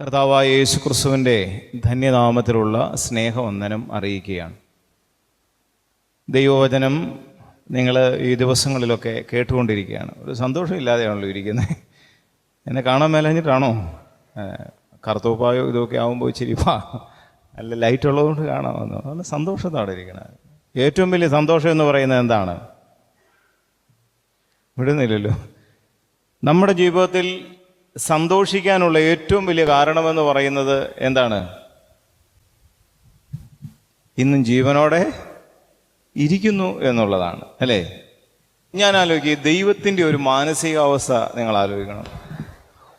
കർത്താവായ യേശു ക്രിസ്തുവിന്റെ ധന്യനാമത്തിലുള്ള സ്നേഹവന്ദനം അറിയിക്കുകയാണ്. ദൈവവചനം നിങ്ങൾ ഈ ദിവസങ്ങളിലൊക്കെ കേട്ടുകൊണ്ടിരിക്കുകയാണ്. ഒരു സന്തോഷമില്ലാതെയാണല്ലോ ഇരിക്കുന്നത്. എന്നെ കാണാൻ മേലഞ്ഞിട്ടാണോ? കറുത്തോപ്പായോ ഇതൊക്കെ ആകുമ്പോൾ ഇച്ചിരി പാ അല്ല ലൈറ്റ് ഉള്ളതുകൊണ്ട് കാണാമെന്ന്? നല്ല സന്തോഷത്തോടെ ഇരിക്കുന്നത് ഏറ്റവും വലിയ സന്തോഷം എന്ന് പറയുന്നത് എന്താണ്? വിടുന്നില്ലല്ലോ. നമ്മുടെ ജീവിതത്തിൽ സന്തോഷിക്കാനുള്ള ഏറ്റവും വലിയ കാരണമെന്ന് പറയുന്നത് എന്താണ്? ഇന്നും ജീവനോടെ ഇരിക്കുന്നു എന്നുള്ളതാണ് അല്ലേ? ഞാൻ ആലോചിക്കുക ദൈവത്തിന്റെ ഒരു മാനസികാവസ്ഥ നിങ്ങൾ ആലോചിക്കണം.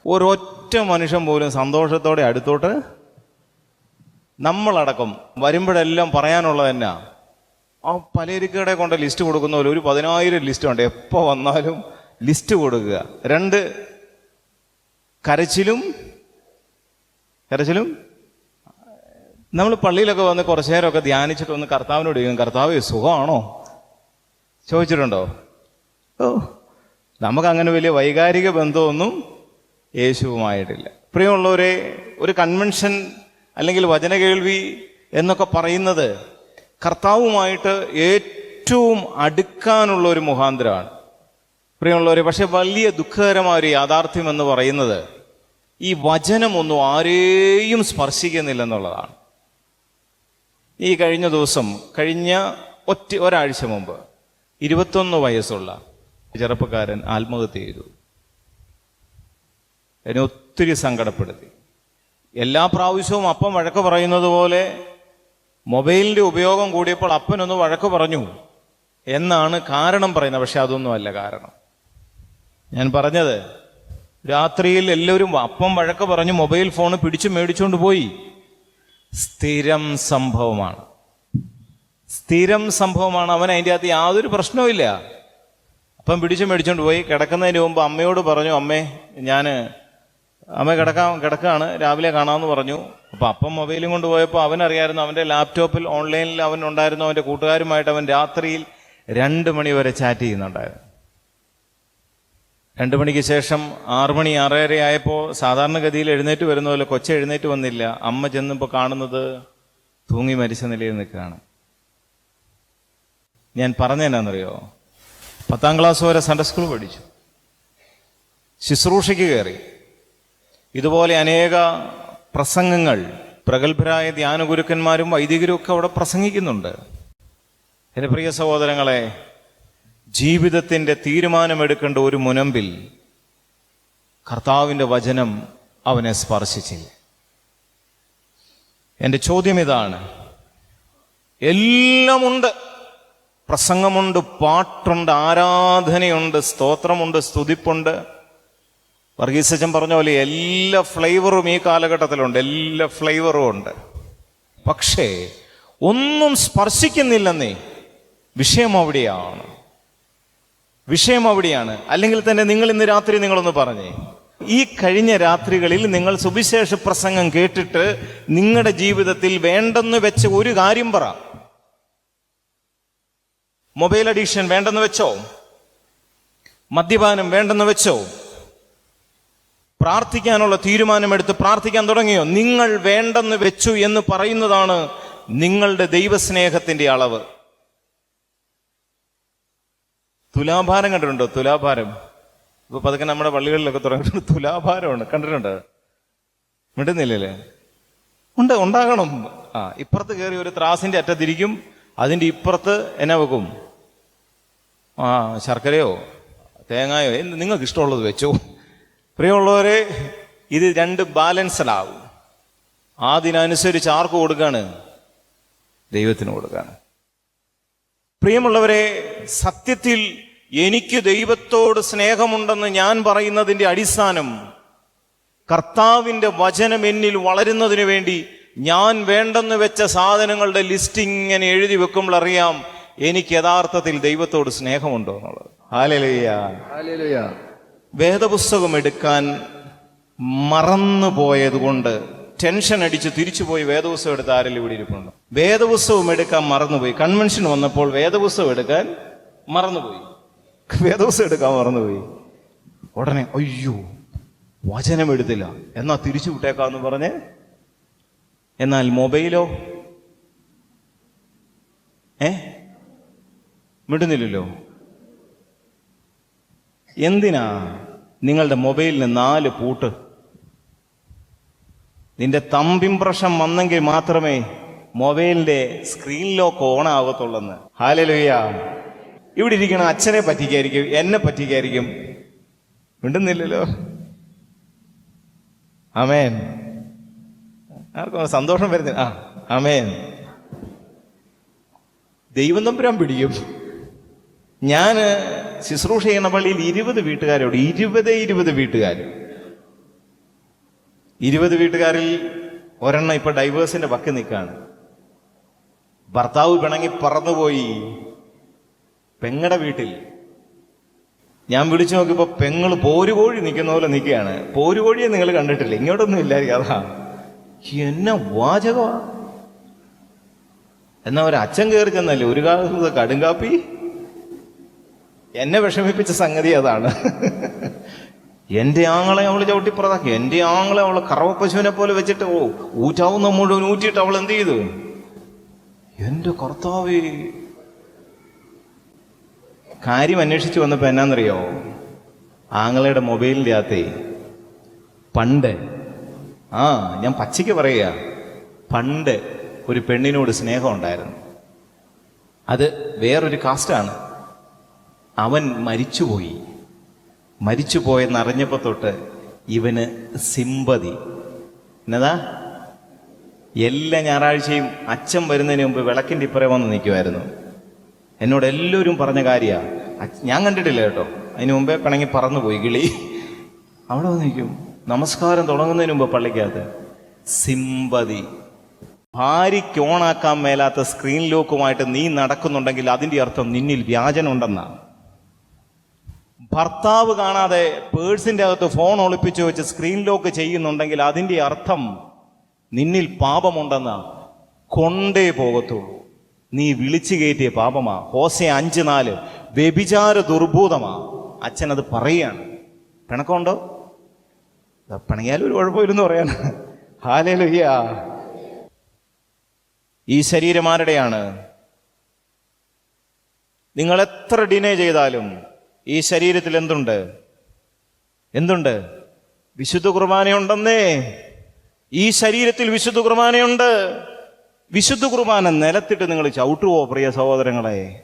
ഒരൊറ്റ മനുഷ്യൻ പോലും സന്തോഷത്തോടെ അടുത്തോട്ട് നമ്മളടക്കം വരുമ്പോഴെല്ലാം പറയാനുള്ളത് തന്നെ ആ പലചരക്കടെ കൊണ്ട് ലിസ്റ്റ് കൊടുക്കുന്ന പോലെ ഒരു പതിനായിരം ലിസ്റ്റ് ഉണ്ട്. എപ്പോൾ വന്നാലും ലിസ്റ്റ് കൊടുക്കുക. രണ്ട് കരച്ചിലും കരച്ചിലും? നമ്മൾ പള്ളിയിലൊക്കെ വന്ന് കുറച്ചു നേരമൊക്കെ ധ്യാനിച്ചിട്ട് ഒന്ന് കർത്താവിനോട് ചോദിക്കും കർത്താവ് സുഖമാണോ? ചോദിച്ചിട്ടുണ്ടോ? ഓ നമുക്കങ്ങനെ വലിയ വൈകാരിക ബന്ധമൊന്നും യേശുവുമായിട്ടില്ല. പ്രിയമുള്ളവരെ ഒരു കൺവെൻഷൻ അല്ലെങ്കിൽ വചന കേൾവി എന്നൊക്കെ പറയുന്നത് കർത്താവുമായിട്ട് ഏറ്റവും അടുക്കാനുള്ള ഒരു മുഖാന്തരമാണ്. പ്രിയമുള്ളവരെ പക്ഷെ വലിയ ദുഃഖകരമായ ഒരു യാഥാർത്ഥ്യം എന്ന് പറയുന്നത് ഈ വചനമൊന്നും ആരെയും സ്പർശിക്കുന്നില്ലെന്നുള്ളതാണ്. ഈ കഴിഞ്ഞ ദിവസം കഴിഞ്ഞ ഒറ്റ ഒരാഴ്ച മുമ്പ് ഇരുപത്തൊന്ന് വയസ്സുള്ള ചെറുപ്പക്കാരൻ ആത്മഹത്യ ചെയ്തു. എന്നെ ഒത്തിരി സങ്കടപ്പെടുത്തി. എല്ലാ പ്രാവശ്യവും അപ്പം വഴക്ക് പറയുന്നത് പോലെ മൊബൈലിന്റെ ഉപയോഗം കൂടിയപ്പോൾ അപ്പനൊന്ന് വഴക്ക് പറഞ്ഞു എന്നാണ് കാരണം പറയുന്നത്. പക്ഷെ അതൊന്നുമല്ല കാരണം. ഞാൻ പറഞ്ഞത് രാത്രിയിൽ എല്ലാവരും അപ്പം വഴക്ക് പറഞ്ഞ് മൊബൈൽ ഫോൺ പിടിച്ചു മേടിച്ചുകൊണ്ട് പോയി. സ്ഥിരം സംഭവമാണ്. സ്ഥിരം സംഭവമാണ്. അവൻ അതിന്റെ അകത്ത് യാതൊരു പ്രശ്നവുമില്ല അപ്പം പിടിച്ചു മേടിച്ചുകൊണ്ട് പോയി. കിടക്കുന്നതിന് മുമ്പ് അമ്മയോട് പറഞ്ഞു അമ്മേ ഞാൻ അമ്മ കിടക്കാൻ കിടക്കുകയാണ് രാവിലെ കാണാമെന്ന് പറഞ്ഞു. അപ്പം അപ്പം മൊബൈലും കൊണ്ട് പോയപ്പോൾ അവനറിയായിരുന്നു അവന്റെ ലാപ്ടോപ്പിൽ ഓൺലൈനിൽ അവൻ ഉണ്ടായിരുന്നു. അവന്റെ കൂട്ടുകാരുമായിട്ട് അവൻ രാത്രിയിൽ രണ്ട് മണി വരെ ചാറ്റ് ചെയ്യുന്നുണ്ടായിരുന്നു. രണ്ട് മണിക്ക് ശേഷം ആറു മണി ആറര ആയപ്പോൾ സാധാരണഗതിയിൽ എഴുന്നേറ്റ് വരുന്ന പോലെ കൊച്ച എഴുന്നേറ്റ് വന്നില്ല. അമ്മ ചെന്നപ്പോൾ കാണുന്നത് തൂങ്ങി മരിച്ച നിലയിൽ നിൽക്കുകയാണ്. ഞാൻ പറഞ്ഞതെന്നാന്നറിയോ പത്താം ക്ലാസ് വരെ സൺഡേ സ്കൂൾ പഠിച്ചു. ശുശ്രൂഷയ്ക്ക് കയറി. ഇതുപോലെ അനേക പ്രസംഗങ്ങൾ പ്രഗത്ഭരായ ധ്യാനഗുരുക്കന്മാരും വൈദികരും ഒക്കെ അവിടെ പ്രസംഗിക്കുന്നുണ്ട്. എന്റെ പ്രിയ സഹോദരങ്ങളെ ജീവിതത്തിന്റെ തീരുമാനമെടുക്കേണ്ട ഒരു മുനമ്പിൽ കർത്താവിന്റെ വചനം അവനെ സ്പർശിച്ചില്ല. എന്റെ ചോദ്യം ഇതാണ്. എല്ലാമുണ്ട്. പ്രസംഗമുണ്ട് പാട്ടുണ്ട് ആരാധനയുണ്ട് സ്തോത്രമുണ്ട് സ്തുതിപ്പുണ്ട്. വർഗീസച്ചൻ പറഞ്ഞ പോലെ എല്ലാ ഫ്ലേവറും ഈ കാലഘട്ടത്തിലുണ്ട്. എല്ലാ ഫ്ലേവറും ഉണ്ട്. പക്ഷേ ഒന്നും സ്പർശിക്കുന്നില്ലെന്നേ വിഷയം അവിടെയാണ്. വിഷയം അവിടെയാണ്. അല്ലെങ്കിൽ തന്നെ നിങ്ങൾ ഇന്ന് രാത്രി നിങ്ങളൊന്ന് പറഞ്ഞേ. ഈ കഴിഞ്ഞ രാത്രികളിൽ നിങ്ങൾ സുവിശേഷ പ്രസംഗം കേട്ടിട്ട് നിങ്ങളുടെ ജീവിതത്തിൽ വേണ്ടെന്ന് വെച്ച ഒരു കാര്യം പറ. മൊബൈൽ അഡിക്ഷൻ വേണ്ടെന്ന് വെച്ചോ? മദ്യപാനം വേണ്ടെന്ന് വെച്ചോ? പ്രാർത്ഥിക്കാനുള്ള തീരുമാനമെടുത്ത് പ്രാർത്ഥിക്കാൻ തുടങ്ങിയോ? നിങ്ങൾ വേണ്ടെന്ന് വെച്ചു എന്ന് പറയുന്നതാണ് നിങ്ങളുടെ ദൈവസ്നേഹത്തിന്റെ അളവ്. തുലാഭാരം കണ്ടിട്ടുണ്ടോ? തുലാഭാരം. ഇപ്പൊ പതുക്കെ നമ്മുടെ പള്ളികളിലൊക്കെ തുടങ്ങിയിട്ടുണ്ട് തുലാഭാരമാണ്. കണ്ടിട്ടുണ്ട്? മിണ്ടുന്നില്ലല്ലേ? ഉണ്ട് ഉണ്ടാകണം. ആ ഇപ്പുറത്ത് കയറി ഒരു ത്രാസിന്റെ അറ്റത്തിരിക്കും അതിന്റെ ഇപ്പുറത്ത് എന്നാ വെക്കും. ആ ശർക്കരയോ തേങ്ങായോ നിങ്ങൾക്ക് ഇഷ്ടമുള്ളത് വെച്ചോ. പ്രിയമുള്ളവരെ ഇത് രണ്ട് ബാലൻസഡാവും അതിനനുസരിച്ച് ആർക്ക് കൊടുക്കാണ്? ദൈവത്തിന് കൊടുക്കാണ്. പ്രിയമുള്ളവരെ സത്യത്തിൽ എനിക്ക് ദൈവത്തോട് സ്നേഹമുണ്ടെന്ന് ഞാൻ പറയുന്നതിന്റെ അടിസ്ഥാനം കർത്താവിന്റെ വചനം എന്നിൽ വളരുന്നതിന് വേണ്ടി ഞാൻ വേണ്ടെന്ന് വെച്ച സാധനങ്ങളുടെ ലിസ്റ്റ് ഇങ്ങനെ എഴുതി വെക്കുമ്പോൾ അറിയാം എനിക്ക് യഥാർത്ഥത്തിൽ ദൈവത്തോട് സ്നേഹമുണ്ടോ എന്നുള്ളത്. ഹാലലുയ്യ. വേദപുസ്തകം എടുക്കാൻ മറന്നു പോയതുകൊണ്ട് ടെൻഷൻ അടിച്ച് തിരിച്ചുപോയി വേദപുസ്തകം എടുത്ത ആരെങ്കിലും ഇവിടെ ഇരിപ്പുണ്ടോ. വേദപുസ്തകം എടുക്കാൻ മറന്നുപോയി. കൺവെൻഷൻ വന്നപ്പോൾ വേദപുസ്തകം എടുക്കാൻ മറന്നുപോയി. വേദപുസ്തകം എടുക്കാൻ മറന്നുപോയി. ഉടനെ അയ്യോ വചനം എടുത്തില്ല എന്നാ തിരിച്ചു വിട്ടേക്കാന്ന് പറഞ്ഞ്? എന്നാൽ മൊബൈലോ? ഏ? മിടുന്നില്ലല്ലോ എന്തിനാ നിങ്ങളുടെ മൊബൈലിന് നാല് പൂട്ട്? നിന്റെ തമ്പിംപ്രഷം വന്നെങ്കിൽ മാത്രമേ മൊബൈലിന്റെ സ്ക്രീൻ ലോക്ക് ഓൺ ആവത്തുള്ളെന്ന് ഹാലലുയ്യ ഇവിടെ ഇരിക്കണ അച്ഛനെ പറ്റിക്കായിരിക്കും എന്നെ പറ്റിക്കായിരിക്കും. മിണ്ടുന്നില്ലല്ലോ. അമേൻ ആർക്കും സന്തോഷം വരുന്നില്ല. ആ അമേൻ ദൈവം തമ്പുരാൻ പിടിക്കും. ഞാൻ ശുശ്രൂഷ ചെയ്യണ പള്ളിയിൽ ഇരുപത് വീട്ടുകാരോട് ഇരുപത് ഇരുപത് വീട്ടുകാർ ഇരുപത് വീട്ടുകാരിൽ ഒരെണ്ണം ഇപ്പൊ ഡൈവേഴ്സിന്റെ വക്ക് നിൽക്കാണ് ഭർത്താവ് പിണങ്ങി പറന്നുപോയി. പെങ്ങടെ വീട്ടിൽ. ഞാൻ വിളിച്ചു നോക്കിയപ്പോൾ പെങ്ങൾ പോരുകോഴി നിൽക്കുന്ന പോലെ നിൽക്കുകയാണ്. പോരുകോഴിയെ നിങ്ങൾ കണ്ടിട്ടില്ല? ഇങ്ങോട്ടൊന്നും ഇല്ലായിരിക്കും അതാ. എന്നെ വാചകമാ എന്നാ ഒരു അച്ഛൻ കയറി ചെന്നല്ലേ? ഒരു കാലത്ത് കടുങ്കാപ്പി എന്നെ വിഷമിപ്പിച്ച സംഗതി അതാണ്. എന്റെ ആങ്ങളെ അവൾ ചവിട്ടിപ്പുറത്താക്കി. എന്റെ ആങ്ങളെ അവൾ കറവ പശുവിനെ പോലെ വെച്ചിട്ട് ഓ ഊറ്റാവുന്ന മുഴുവൻ ഊറ്റിയിട്ട് അവൾ എന്ത് ചെയ്തു? എന്റെ കർത്താവേ കാര്യം അന്വേഷിച്ച് വന്നപ്പോ എന്നാന്നറിയോ? ആങ്ങളയുടെ മൊബൈലിന്റെ അകത്തേ പണ്ട്. ആ ഞാൻ പച്ചയ്ക്ക് പറയുക. പണ്ട് ഒരു പെണ്ണിനോട് സ്നേഹം ഉണ്ടായിരുന്നു. അത് വേറൊരു കാസ്റ്റാണ്. അവൻ മരിച്ചുപോയി. മരിച്ചു പോയെന്നറിഞ്ഞപ്പോൾ തൊട്ട് ഇവന് സിമ്പതി. എന്നതാ? എല്ലാ ഞായറാഴ്ചയും അച്ഛൻ വരുന്നതിന് മുമ്പ് വിളക്കിന്റെ ഇപ്പുറം വന്ന് നിൽക്കുമായിരുന്നു എന്നോട് എല്ലാവരും പറഞ്ഞ കാര്യമാണ് ഞാൻ കണ്ടിട്ടില്ല കേട്ടോ. അതിന് മുമ്പേ പിണങ്ങി പറന്നു പോയി കിളി. അവിടെ വന്നിരിക്കും നമസ്കാരം തുടങ്ങുന്നതിന് മുമ്പ് പള്ളിക്കകത്ത്. സിമ്പതി ഭാര്യയ്ക്ക് ഓണാക്കാൻ മേലാത്ത സ്ക്രീൻ ലോക്കുമായിട്ട് നീ നടക്കുന്നുണ്ടെങ്കിൽ അതിന്റെ അർത്ഥം നിന്നിൽ വ്യാജനുണ്ടെന്നാണ് ഭർത്താവ് കാണാതെ പേഴ്സിന്റെ അകത്ത് ഫോൺ ഒളിപ്പിച്ചു വെച്ച് സ്ക്രീൻ ലോക്ക് ചെയ്യുന്നുണ്ടെങ്കിൽ അതിന്റെ അർത്ഥം നിന്നിൽ പാപമുണ്ടെന്നാണ് കൊണ്ടേ പോകത്തുള്ളൂ. നീ വിളിച്ചു കയറ്റിയ പാപമാ. ഹോസെ അഞ്ച് നാല് വ്യഭിചാര ദുർഭൂതമാ അച്ഛൻ അത് പറയാണ് പിണക്കമുണ്ടോ പിണങ്ങിയാലും ഒരു കുഴപ്പമില്ലെന്ന് പറയാണ് ഹാലേലുയ്യ. ഈ ശരീരം ആരുടെയാണ് നിങ്ങൾ എത്ര ഡിനേ ചെയ്താലും ഈ ശരീരത്തിൽ എന്തുണ്ട്? എന്തുണ്ട്? വിശുദ്ധ കുർബാനയുണ്ടെന്നേ. ഈ ശരീരത്തിൽ വിശുദ്ധ കുർബാനയുണ്ട്. വിശുദ്ധ കുർബാന നിലത്തിട്ട് നിങ്ങൾ ചവിട്ടുവോ പ്രിയ സഹോദരങ്ങളെ?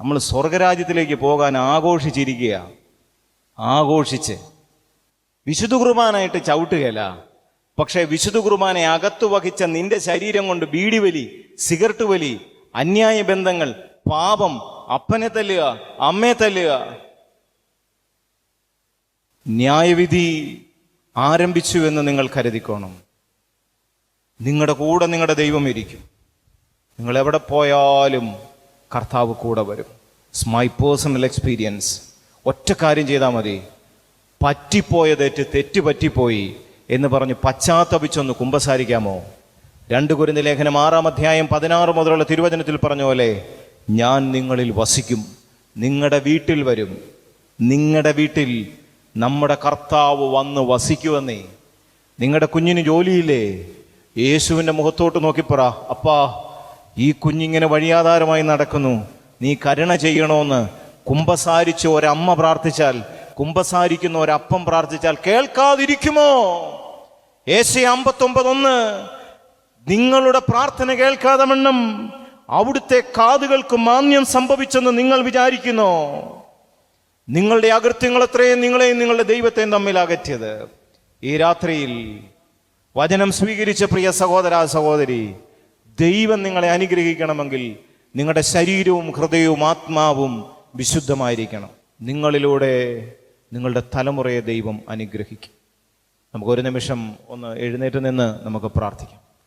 നമ്മൾ സ്വർഗരാജ്യത്തിലേക്ക് പോകാൻ ആഘോഷിച്ചിരിക്കുക ആഘോഷിച്ച്. വിശുദ്ധ കുർബാനായിട്ട് ചവിട്ടുകയല്ല. പക്ഷേ വിശുദ്ധ കുർബാനെ അകത്തു വഹിച്ച നിന്റെ ശരീരം കൊണ്ട് ബീഡി വലി സിഗരറ്റ് വലി അന്യായ ബന്ധങ്ങൾ പാപം അപ്പനെ തല്ലുക അമ്മയെ തല്ലുക. ന്യായവിധി ആരംഭിച്ചു എന്ന് നിങ്ങൾ കരുതിക്കോണം. നിങ്ങളുടെ കൂടെ നിങ്ങളുടെ ദൈവം ഇരിക്കും. നിങ്ങൾ എവിടെ പോയാലും കർത്താവ് കൂടെ വരും. ഇറ്റ്സ് മൈ പേഴ്സണൽ എക്സ്പീരിയൻസ് ഒറ്റ കാര്യം ചെയ്താൽ മതി. പറ്റിപ്പോയ തെറ്റ് തെറ്റ് പറ്റിപ്പോയി എന്ന് പറഞ്ഞ് പശ്ചാത്തപിച്ചൊന്ന് കുമ്പസാരിക്കാമോ? രണ്ട് കുരുന്ന ലേഖനം ആറാം അധ്യായം പതിനാറ് മുതലുള്ള തിരുവചനത്തിൽ പറഞ്ഞ പോലെ ഞാൻ നിങ്ങളിൽ വസിക്കും. നിങ്ങളുടെ വീട്ടിൽ വരും. നിങ്ങളുടെ വീട്ടിൽ നമ്മുടെ കർത്താവ് വന്ന് വസിക്കുമെന്നേ നിങ്ങളുടെ കുഞ്ഞിന് ജോലിയില്ലേ? യേശുവിന്റെ മുഖത്തോട്ട് നോക്കിപ്പറ അപ്പാ ഈ കുഞ്ഞിങ്ങനെ വഴിയാധാരമായി നടക്കുന്നു. നീ കരുണ ചെയ്യണമെന്ന് കുംഭസാരിച്ച് ഒരമ്മ പ്രാർത്ഥിച്ചാൽ കുംഭസാരിക്കുന്ന ഒരപ്പം പ്രാർത്ഥിച്ചാൽ കേൾക്കാതിരിക്കുമോ? ഏശ അമ്പത്തൊമ്പത് ഒന്ന് നിങ്ങളുടെ പ്രാർത്ഥന കേൾക്കാതെ മണ്ണും അവിടുത്തെ കാതുകൾക്ക് മാന്യം സംഭവിച്ചെന്ന് നിങ്ങൾ വിചാരിക്കുന്നു. നിങ്ങളുടെ അകൃത്യങ്ങൾ അത്രയും നിങ്ങളെയും നിങ്ങളുടെ ദൈവത്തെയും തമ്മിൽ അകറ്റിയത്. ഈ രാത്രിയിൽ വചനം സ്വീകരിച്ച പ്രിയ സഹോദര സഹോദരി ദൈവം നിങ്ങളെ അനുഗ്രഹിക്കണമെങ്കിൽ നിങ്ങളുടെ ശരീരവും ഹൃദയവും ആത്മാവും വിശുദ്ധമായിരിക്കണം. നിങ്ങളിലൂടെ നിങ്ങളുടെ തലമുറയെ ദൈവം അനുഗ്രഹിക്കും. നമുക്കൊരു നിമിഷം ഒന്ന് എഴുന്നേറ്റ് നിന്ന് നമുക്ക് പ്രാർത്ഥിക്കാം.